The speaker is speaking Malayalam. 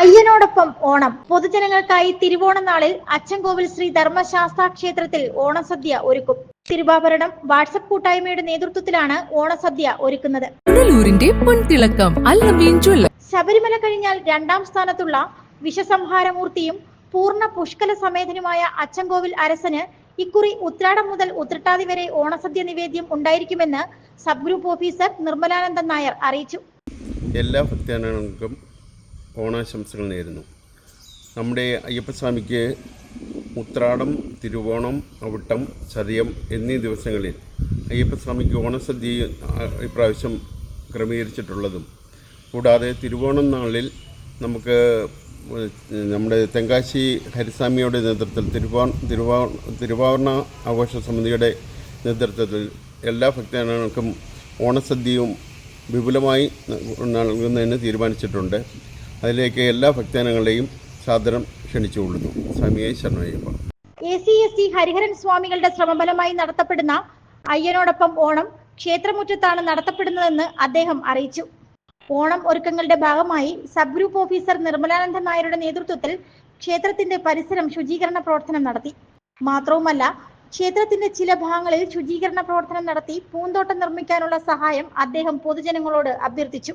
അയ്യനോടൊപ്പം ഓണം. പൊതുജനങ്ങൾക്കായി തിരുവോണ നാളിൽ അച്ചൻകോവിൽ ശ്രീ ധർമ്മശാസ്താ ക്ഷേത്രത്തിൽ ഓണസദ്യ ഒരുക്കും. തിരുവാഭരണം വാട്സപ്പ് കൂട്ടായ്മയുടെ നേതൃത്വത്തിലാണ് ഓണസദ്യ ഒരുക്കുന്നത്. ശബരിമല കഴിഞ്ഞാൽ രണ്ടാം സ്ഥാനത്തുള്ള വിഷസംഹാരമൂർത്തിയും പൂർണ പുഷ്കല സമേതനുമായ അച്ചൻകോവിൽ അരസന് ഇക്കുറി ഉത്രാടം മുതൽ ഉത്രട്ടാതി വരെ ഓണസദ്യ നിവേദ്യം ഉണ്ടായിരിക്കുമെന്ന് sub group officer Nirmalanandan Nair അറിയിച്ചു. എല്ലാ ഭക്തജനങ്ങൾക്കും ഓണാശംസകൾ നേരുന്നു. നമ്മുടെ അയ്യപ്പസ്വാമിക്ക് ഉത്രാടം തിരുവോണം അവിട്ടം ചതയം എന്നീ ദിവസങ്ങളിൽ അയ്യപ്പസ്വാമിക്ക് ഓണസദ്യ ഇപ്രാവശ്യം ക്രമീകരിച്ചിട്ടുള്ളതും. കൂടാതെ തിരുവോണം നാളിൽ നമുക്ക് നമ്മുടെ തെങ്കാശി ഹരിസ്വാമിയുടെ നേതൃത്വത്തിൽ തിരുവാ തിരുവാ തിരുവാഭരണ ആഘോഷ സമിതിയുടെ നേതൃത്വത്തിൽ എല്ലാ ഭക്തജനങ്ങൾക്കും ഓണസദ്യയും വിപുലമായി നൽകുന്നതിന് തീരുമാനിച്ചിട്ടുണ്ട്. അതിലേക്ക് എല്ലാ ഭക്തജനങ്ങളെയും സാദരം ക്ഷണിച്ചുകൊള്ളുന്നു സ്വാമിയെ ശരണയ്യപ്പ A C S C Hariharan സ്വാമികളുടെ ശ്രമഫലമായി നടത്തപ്പെടുന്ന അയ്യനോടൊപ്പം ഓണം ക്ഷേത്രമുറ്റത്താണ് നടത്തപ്പെടുന്നതെന്ന് അദ്ദേഹം അറിയിച്ചു. ഓണം ഒരുക്കങ്ങളുടെ ഭാഗമായി സബ് ഗ്രൂപ്പ് ഓഫീസർ നിർമ്മലാനന്ദൻ നായരുടെ നേതൃത്വത്തിൽ ക്ഷേത്രത്തിന്റെ പരിസരം ശുചീകരണ പ്രവർത്തനം നടത്തി. മാത്രവുമല്ല ക്ഷേത്രത്തിന്റെ ചില ഭാഗങ്ങളിൽ ശുചീകരണ പ്രവർത്തനം നടത്തി പൂന്തോട്ടം നിർമ്മിക്കാനുള്ള സഹായം അദ്ദേഹം പൊതുജനങ്ങളോട് അഭ്യർത്ഥിച്ചു.